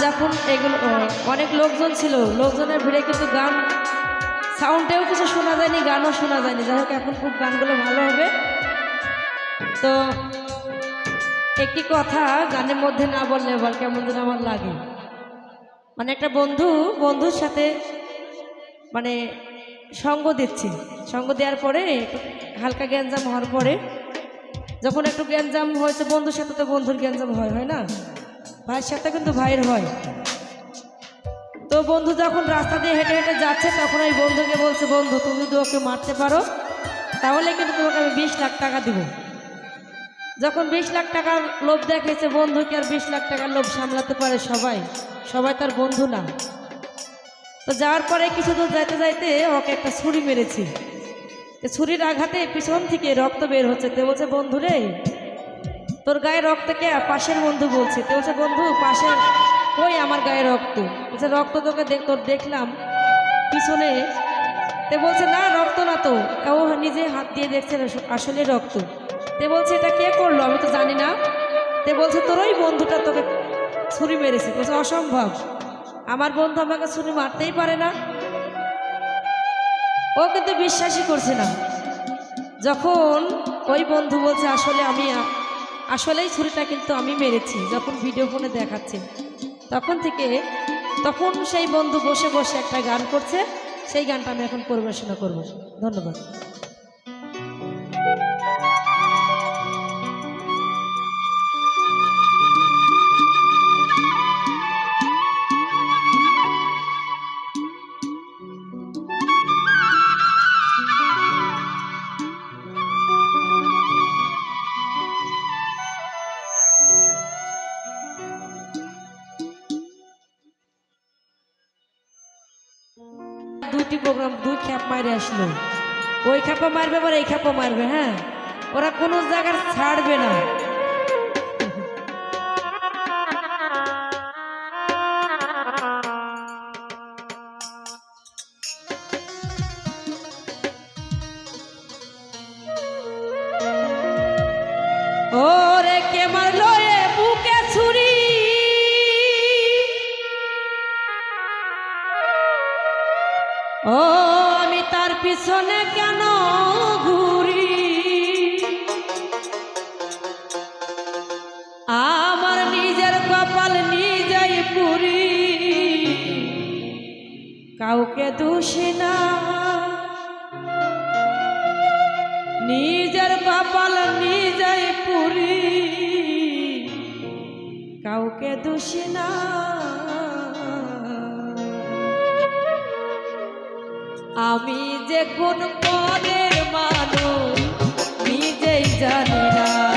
যখন এগুলো অনেক লোকজন ছিল। লোকজনের ভিড়ে কিন্তু গান সাউন্ডেও কিছু শোনা যায়নি, গানও শোনা যায়নি। যাই হোক, এখন খুব গানগুলো ভালো হবে। তো, একটি কথা গানের মধ্যে না বললে বল কেমন যেন আমার লাগে। মানে একটা বন্ধু, বন্ধুর সাথে মানে সঙ্গ দিচ্ছি। সঙ্গ দেওয়ার পরে হালকা গ্যাঞ্জাম হওয়ার পরে, যখন একটু গ্যাঞ্জাম হয়েছে বন্ধুর সাথে, তো বন্ধুর গ্যাঞ্জাম হয় হয় না? ভাইয়ের সাথে কিন্তু ভাইয়ের হয়। তো বন্ধু যখন রাস্তা দিয়ে হেঁটে হেঁটে যাচ্ছে, তখন ওই বন্ধুকে বলছে, বন্ধু, তুমি যদি ওকে মারতে পারো, তাহলে কিন্তু তোমাকে আমি বিশ লাখ টাকা দিব। যখন বিশ লাখ টাকার লোভ দেখেছে বন্ধুকে, আর বিশ লাখ টাকার লোভ সামলাতে পারে সবাই সবাই তার বন্ধু না। তো যাওয়ার পরে কিছু দূর যাইতে যাইতে ওকে একটা ছুরি মেরেছি। ছুরির আঘাতে পিছন থেকে রক্ত বের হচ্ছে। তো বলছে, বন্ধু রে তোর গায়ে রক্ত কে? পাশের বন্ধু বলছে। তো বলছে, বন্ধু, পাশের, ওই আমার গায়ে রক্ত। বলছে, রক্ত তোকে দেখ, তোর দেখলাম। পিছনে তে বলছে, না, রক্ত না তো। ও নিজে হাত দিয়ে দেখছে, আসলে রক্ত। তে বলছে, এটা কে করল? আমি তো জানি না। তে বলছে, তোর ওই বন্ধুটা তোকে ছুরি মেরেছে। বলছে, অসম্ভব। আমার বন্ধু আমাকে ছুরি মারতেই পারে না। ও কিন্তু বিশ্বাসই করছে না। যখন ওই বন্ধু বলছে, আসলে আমি আসলেই ছুরিটা কিন্তু আমি মেরেছি, যখন ভিডিও ফোনে দেখাচ্ছে। তখন থেকে, তখন সেই বন্ধু বসে বসে একটা গান করছে, সেই গানটা আমি এখন পরিবেশনা করব। ধন্যবাদ। খ্যাপ আসলো। ওই খ্যাপা মারবে, আবার এই খ্যাপা মারবে হ্যাঁ? ওরা কোনো জায়গার ছাড়বে না। ওরে কে মারলো আমি তার পিছনে কেন ঘুরি? আমার নিজের কপাল নিজেই পুরি। কাউকে দোষী না। নিজের কপাল নিজেই পুরি। কাউকে দোষী না। আমি যে কোন পদের মানুষ নিজেই জানি না।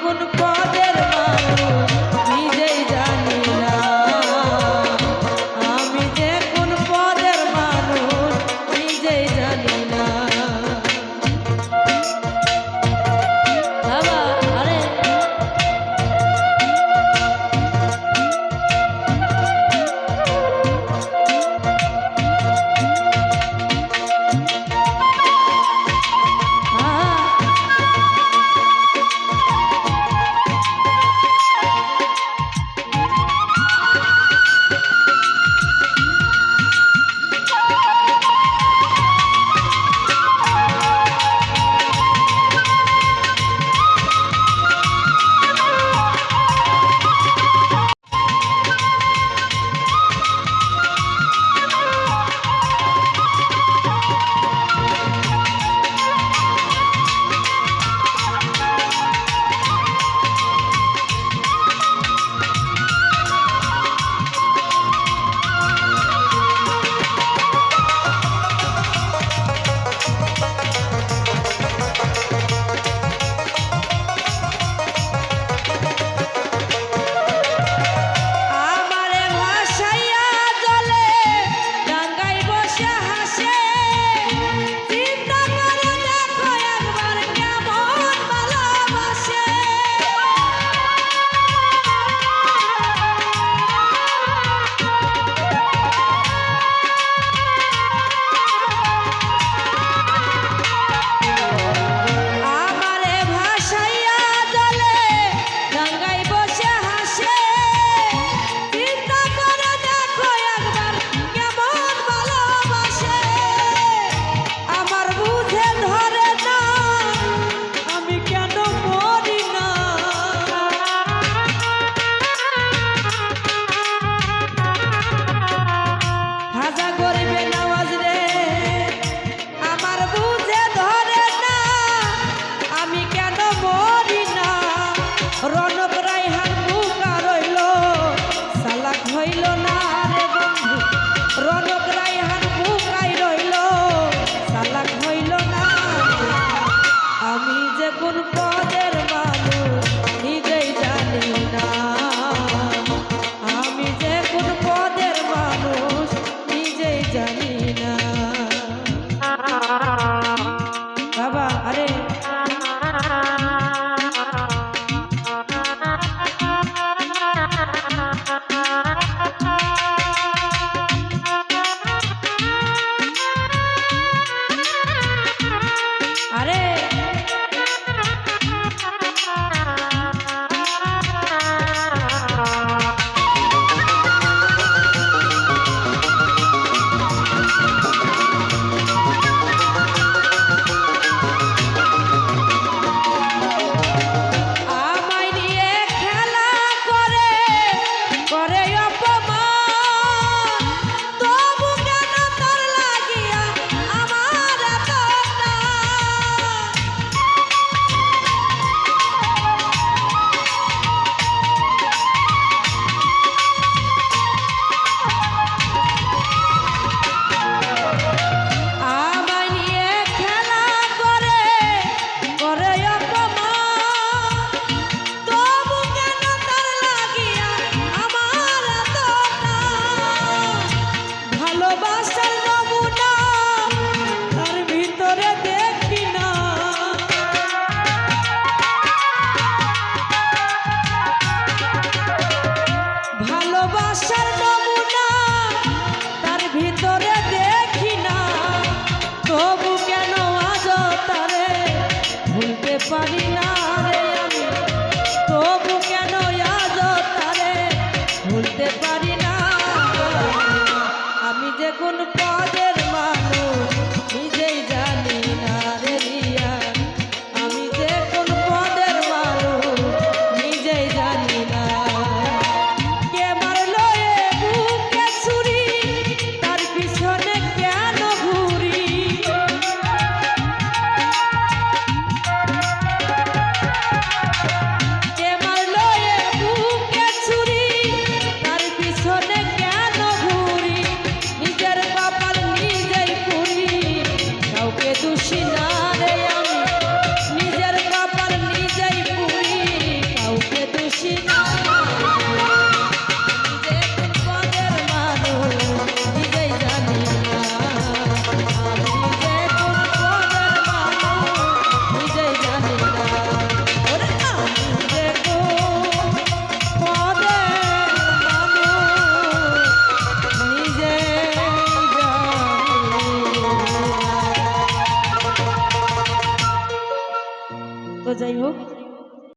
আমি